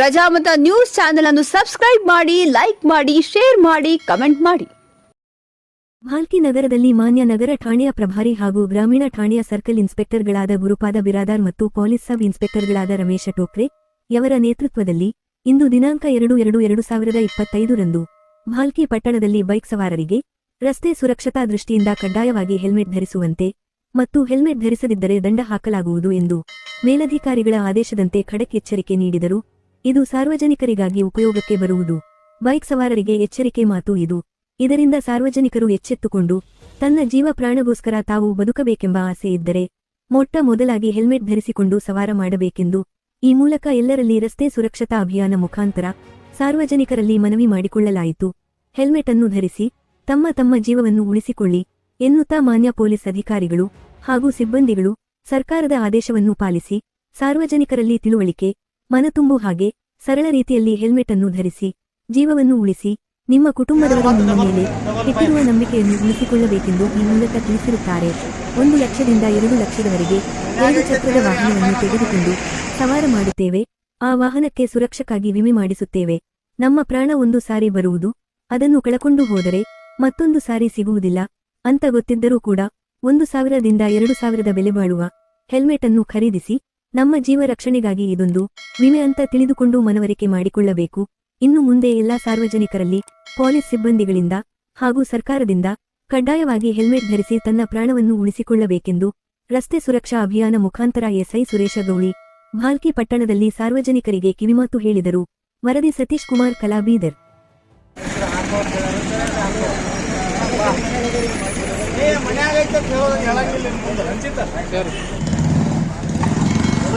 Prajamata news channel ಅನ್ನು subscribe ಮಾಡಿ, like ಮಾಡಿ, ಶೇರ್ ಮಾಡಿ, ಕಮೆಂಟ್ ಮಾಡಿ. ಭಾಲ್ಕಿ ನಗರದಲ್ಲಿ ಮಾನ್ಯ ನಗರ ಠಾಣೆಯ ಪ್ರಭಾರಿ ಹಾಗೂ ಗ್ರಾಮೀಣ ಠಾಣೆಯ ಸರ್ಕಲ್ ಇನ್ಸ್ಪೆಕ್ಟರ್ಗಳಾದ ಗುರುಪಾದ ಬಿರಾದಾರ್ ಮತ್ತು ಪೊಲೀಸ್ ಸಬ್ ಇನ್ಸ್ಪೆಕ್ಟರ್ಗಳಾದ ರಮೇಶ ಟೋಕ್ರೆ ಯವರ ನೇತೃತ್ವದಲ್ಲಿ ಇಂದು ದಿನಾಂಕ ಎರಡು ಎರಡು ಎರಡು ಸಾವಿರದ ಇಪ್ಪತ್ತೈದರಂದು ಭಾಲ್ಕಿ ಪಟ್ಟಣದಲ್ಲಿ ಬೈಕ್ ಸವಾರರಿಗೆ ರಸ್ತೆ ಸುರಕ್ಷತಾ ದೃಷ್ಟಿಯಿಂದ ಕಡ್ಡಾಯವಾಗಿ ಹೆಲ್ಮೆಟ್ ಧರಿಸುವಂತೆ ಮತ್ತು ಹೆಲ್ಮೆಟ್ ಧರಿಸದಿದ್ದರೆ ದಂಡ ಹಾಕಲಾಗುವುದು ಎಂದು ಮೇಲಧಿಕಾರಿಗಳ ಆದೇಶದಂತೆ ಖಡಕ್ ಎಚ್ಚರಿಕೆ ನೀಡಿದರು. ಇದು ಸಾರ್ವಜನಿಕರಿಗಾಗಿ ಉಪಯೋಗಕ್ಕೆ ಬರುವುದು. ಬೈಕ್ ಸವಾರರಿಗೆ ಎಚ್ಚರಿಕೆ ಮಾತು ಇದು. ಇದರಿಂದ ಸಾರ್ವಜನಿಕರು ಎಚ್ಚೆತ್ತುಕೊಂಡು ತನ್ನ ಜೀವ ಪ್ರಾಣಗೋಸ್ಕರ ತಾವು ಬದುಕಬೇಕೆಂಬ ಆಸೆ ಇದ್ದರೆ ಮೊಟ್ಟ ಮೊದಲಾಗಿ ಹೆಲ್ಮೆಟ್ ಧರಿಸಿಕೊಂಡು ಸವಾರ ಮಾಡಬೇಕೆಂದು ಈ ಮೂಲಕ ಎಲ್ಲರಲ್ಲಿ ರಸ್ತೆ ಸುರಕ್ಷತಾ ಅಭಿಯಾನ ಮುಖಾಂತರ ಸಾರ್ವಜನಿಕರಲ್ಲಿ ಮನವಿ ಮಾಡಿಕೊಳ್ಳಲಾಯಿತು. ಹೆಲ್ಮೆಟ್ ಅನ್ನು ಧರಿಸಿ ತಮ್ಮ ತಮ್ಮ ಜೀವವನ್ನು ಉಳಿಸಿಕೊಳ್ಳಿ ಎನ್ನುತ್ತಾ ಮಾನ್ಯ ಪೊಲೀಸ್ ಅಧಿಕಾರಿಗಳು ಹಾಗೂ ಸಿಬ್ಬಂದಿಗಳು ಸರ್ಕಾರದ ಆದೇಶವನ್ನು ಪಾಲಿಸಿ ಸಾರ್ವಜನಿಕರಲ್ಲಿ ತಿಳುವಳಿಕೆ ಮನತುಂಬು ಹಾಗೆ ಸರಳ ರೀತಿಯಲ್ಲಿ ಹೆಲ್ಮೆಟ್ ಅನ್ನು ಧರಿಸಿ, ಜೀವವನ್ನು ಉಳಿಸಿ, ನಿಮ್ಮ ಕುಟುಂಬದವರ ನಿಮ್ಮ ಮೇಲೆ ಇಟ್ಟಿರುವ ನಂಬಿಕೆಯನ್ನು ಉಳಿಸಿಕೊಳ್ಳಬೇಕೆಂದು ಈ ಮೂಲಕ ತಿಳಿಸಿರುತ್ತಾರೆ. ಒಂದು ಲಕ್ಷದಿಂದ ಎರಡು ಲಕ್ಷದವರೆಗೆ ಎರಡು ಚಕ್ರದ ವಾಹನವನ್ನು ತೆಗೆದುಕೊಂಡು ಸವಾರ ಮಾಡುತ್ತೇವೆ. ಆ ವಾಹನಕ್ಕೆ ಸುರಕ್ಷಕ್ಕಾಗಿ ವಿಮೆ ಮಾಡಿಸುತ್ತೇವೆ. ನಮ್ಮ ಪ್ರಾಣ ಒಂದು ಸಾರಿ ಬರುವುದು, ಅದನ್ನು ಕಳಕೊಂಡು ಹೋದರೆ ಮತ್ತೊಂದು ಸಾರಿ ಸಿಗುವುದಿಲ್ಲ. ಅಂತ ಗೊತ್ತಿದ್ದರೂ ಕೂಡ ಒಂದು ಸಾವಿರದಿಂದ ಎರಡು ಸಾವಿರದ ಬೆಲೆ ಬಾಳುವ ಹೆಲ್ಮೆಟ್ ಅನ್ನು ಖರೀದಿಸಿ ನಮ್ಮ ಜೀವ ರಕ್ಷಣೆಗಾಗಿ ಇದೊಂದು ವಿಮೆ ಅಂತ ತಿಳಿದುಕೊಂಡು ಮನವರಿಕೆ ಮಾಡಿಕೊಳ್ಳಬೇಕು. ಇನ್ನು ಮುಂದೆ ಎಲ್ಲಾ ಸಾರ್ವಜನಿಕರಲ್ಲಿ ಪೊಲೀಸ್ ಸಿಬ್ಬಂದಿಗಳಿಂದ ಹಾಗೂ ಸರ್ಕಾರದಿಂದ ಕಡ್ಡಾಯವಾಗಿ ಹೆಲ್ಮೆಟ್ ಧರಿಸಿ ತನ್ನ ಪ್ರಾಣವನ್ನು ಉಳಿಸಿಕೊಳ್ಳಬೇಕೆಂದು ರಸ್ತೆ ಸುರಕ್ಷಾ ಅಭಿಯಾನ ಮುಖಾಂತರ ಎಸ್ಐ ಸುರೇಶ ಗೌಳಿ, ಭಾಲ್ಕಿ ಪಟ್ಟಣದಲ್ಲಿ ಸಾರ್ವಜನಿಕರಿಗೆ ಕಿವಿಮಾತು ಹೇಳಿದರು. ವರದಿ ಸತೀಶ್ ಕುಮಾರ್, ಕಲಾಬೀದರ್.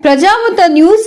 ಪ್ರಜಾಮತ ನ್ಯೂಸ್